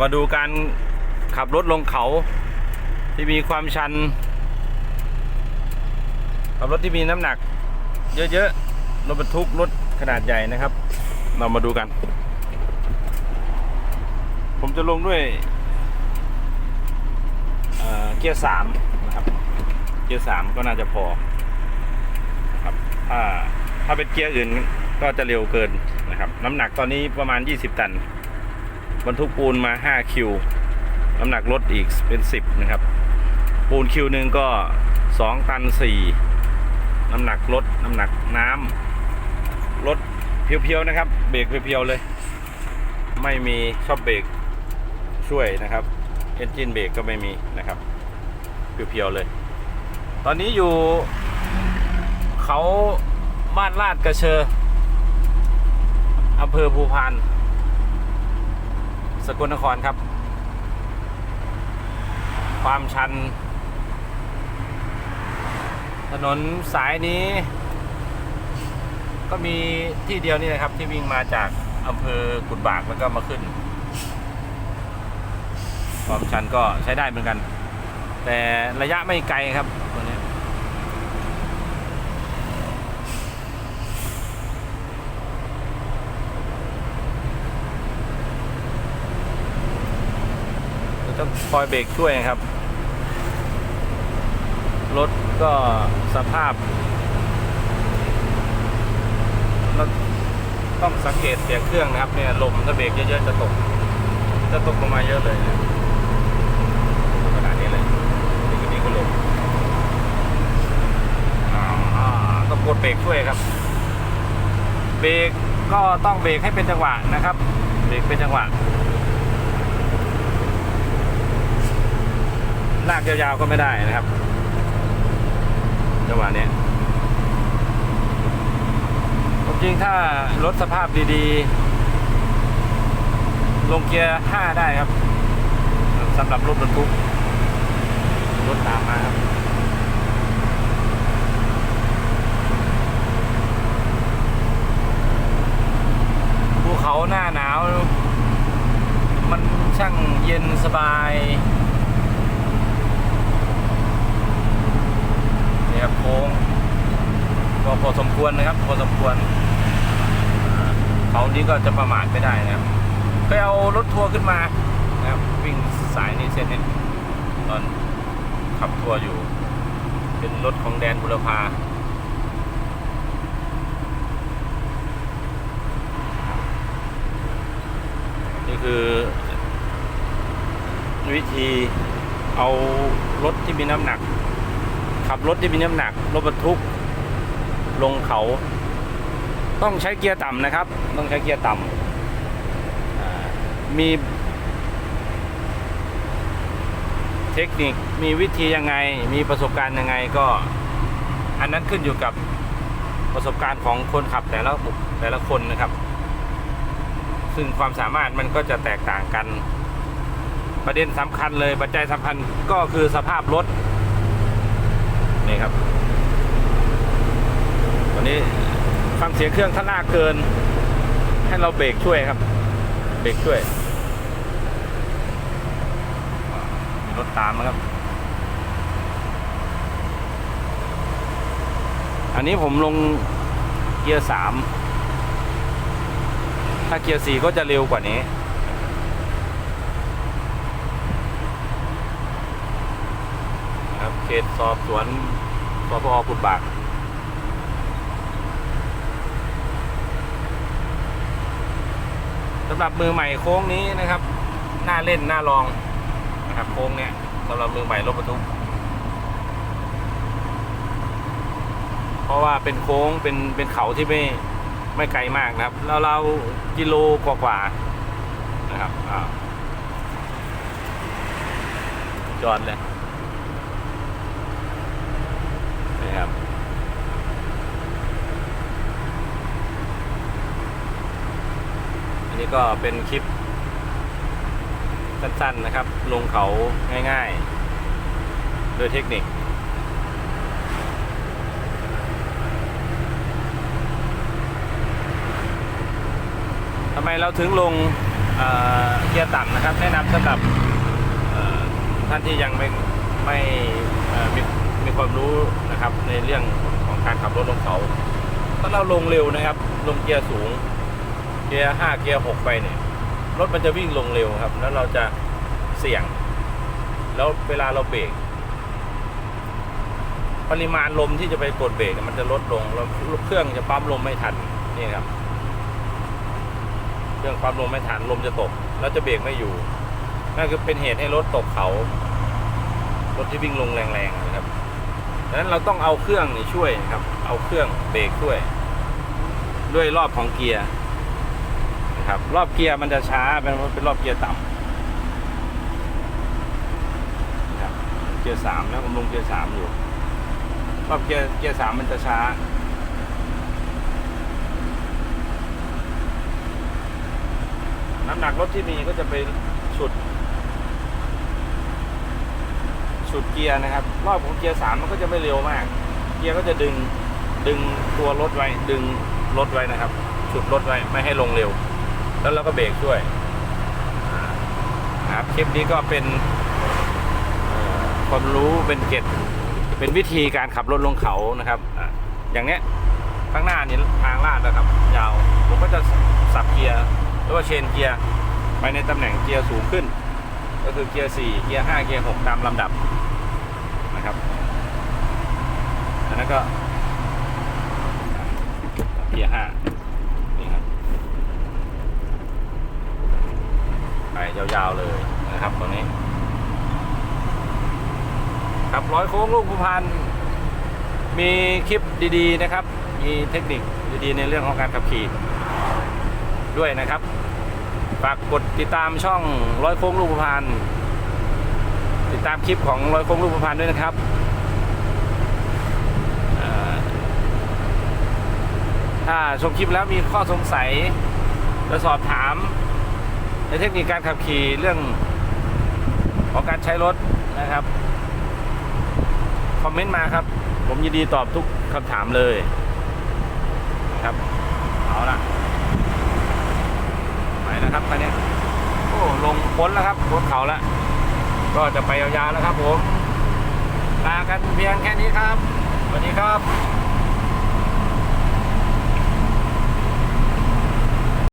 มาดูการขับรถลงเขา ที่มีความชัน ขับรถที่มีน้ำหนัก เยอะๆ รถบรรทุกรถขนาดใหญ่นะครับ เรามาดูกัน ผมจะลงด้วยเกียร์สามนะครับ เกียร์สามก็น่าจะพอครับถ้าถ้าเป็นเกียร์อื่นก็จะเร็วเกินนะครับ น้ำหนักตอนนี้ประมาณ 20 ตัน บรรทุกปูนมา 5 คิว น้ำหนักรถอีกเป็น 10 นะครับ ปูนคิวหนึ่งก็ 2 ตัน 4 น้ำหนักรถ น้ำหนักน้ำรถเพียวๆนะครับ เบรกเพียวๆเลย ไม่มีชอบเบรกช่วยนะครับ เอนจินเบรกก็ไม่มีนะครับ เพียวๆเลย ตอนนี้อยู่เขาบ้านลาดกระเชออำเภอภูพาน สกลนครครับ ความชัน ถนนสายนี้ ก็มีที่เดียวนี่นะครับ ที่วิ่งมาจากอำเภอกุดบากแล้วก็มาขึ้น ความชันก็ใช้ได้เหมือนกัน แต่ระยะไม่ไกลครับตัวนี้ ต้องคอยเบรกช่วยครับ รถก็สภาพต้องสังเกตเสียงเครื่องนะครับเนี่ยลมถ้าเบรกเยอะๆจะตก จะตกลงมาเยอะเลยขนาดนี้เลยนี่ก็นี่ก็ลมต้องกดเบรกช่วยครับ เบรกก็ต้องเบรกให้เป็นจังหวะนะครับ เบรกเป็นจังหวะ ลากยาวๆก็ไม่ได้นะครับจังหวะนี้จริงถ้ารถสภาพดีๆ ลงเกียร์ 5 ได้ครับสำหรับรถบรรทุกรถตามมาครับภูเขาหน้าหนาว มันช่างเย็นสบาย นี่ครับโค้งก็พอสม ควรนะครับพอสมควรเขานี้ก็จะประมาทไม่ได้นะครับเคยเอารถทัวร์ขึ้นมานะครับวิ่งสายนี้เส้นนี้ตอนขับทัวร์อยู่ เป็นรถของแดนบุรพานี่คือวิธีเอารถที่มีน้ำหนัก ขับรถที่มีน้ำหนักรถบรรทุก ลงเขา ต้องใช้เกียร์ต่ำนะครับ ต้องใช้เกียร์ต่ำมีเทคนิคมีวิธียังไง มีประสบการณ์ยังไงก็ อันนั้นขึ้นอยู่กับประสบการณ์ของคนขับแต่ละบุคแต่ละคนนะครับ ซึ่งความสามารถมันก็จะแตกต่างกัน ประเด็นสำคัญเลยปัจจัยสำคัญก็คือสภาพรถนี่ครับ วันนี้ฟังเสียงเครื่องถ้าลากเกิน ให้เราเบรกช่วยครับ เบรกช่วย มีรถตามนะครับ อันนี้ผมลงเกียร์สามถ้าเกียร์สี่ก็จะเร็วกว่านี้ครับเขตสอบสวนสพกุดบาก สำหรับมือใหม่โค้งนี้นะครับน่าเล่นน่าลองนะครับโค้งเนี้ยสำหรับมือใหม่รถบรรทุกเพราะว่าเป็นโค้งเป็นเป็นเขาที่ไม่ไม่ไกลมากนะครับแล้วเรากิโลกว่าๆนะครับอ่าจอดเลย นะครับ อันนี้ ก็เป็นคลิปสั้นๆนะครับ ลงเขาง่ายๆ โดยเทคนิค ทำไมเราถึงลงเเกียร์ต่ำนะครับ แนะนำสำหรับท่านที่ยังไม่ไม่มีมีความรู้นะครับในเรื่องของการขับรถลงเขา ถ้าเราลงเร็วนะครับ ลงเกียร์สูง เกียร์ห้าเกียร์หกไปเนี่ยรถมันจะวิ่งลงเร็วครับ แล้วเราจะเสี่ยง แล้วเวลาเราเบรกปริมาณลมที่จะไปกดเบรกมันจะลดลงแล้วเครื่องจะปั๊มลมไม่ทันนี่ครับ เครื่องปั๊มลมไม่ทันลมจะตก แล้วจะเบรกไม่อยู่นั่นคือเป็นเหตุให้รถตกเขารถที่วิ่งลงแรงๆนะครับดังนั้นเราต้องเอาเครื่องนี่ช่วยครับ เอาเครื่องเบรกช่วย ด้วยรอบของเกียร์ ครับ รอบเกียร์มันจะช้าเป็นเป็นรอบเกียร์ต่ำนะครับเกียร์สามแล้วผมลงเกียร์สามอยู่ รอบเกียร์เกียร์สามมันจะช้าน้ำหนักรถที่มีก็จะไปสุด สุดเกียร์นะครับ รอบของเกียร์สามมันก็จะไม่เร็วมาก เกียร์ก็จะดึงดึงตัวรถไว้ ดึงรถไว้นะครับฉุดรถไว้ไม่ให้ลงเร็ว แล้วเราก็เบรกด้วยครับคลิปนี้ก็เป็นความรู้เป็นเกร็ดเป็นวิธีการขับรถลงเขานะครับอย่างเนี้ยข้างหน้านี่ทางลาดนะครับ ยาวผมก็จะสับเกียร์หรือว่าเชนเกียร์ไปในตำแหน่งเกียร์สูงขึ้น ก็คือเกียร์สี่เกียร์ห้าเกียร์หกตามลำดับนะครับอันนั้นก็เกียร์ห้านี่ครับไป ยาวๆเลยนะครับตรงนี้ ครับร้อยโค้งลูกภูพานมีคลิปดีๆนะครับ มีเทคนิคดีๆในเรื่องของการขับขี่ด้วยนะครับฝากกดติดตามช่องร้อยโค้งลูกภูพานติดตามคลิปของร้อยโค้งลูกภูพานด้วยนะครับถ้าชมคลิปแล้วมีข้อสงสัยจะสอบถาม ในเทคนิคการขับขี่เรื่องของการใช้รถนะครับ คอมเมนต์มาครับ ผมยินดีตอบทุกคำถามเลยครับ เอาละไปนะครับตอนนี้โอ้ลงพ้นแล้วครับพ้นเขาแล้ว ก็จะไปยาวๆแล้วครับผมลากันเพียงแค่นี้ครับสวัสดีครับ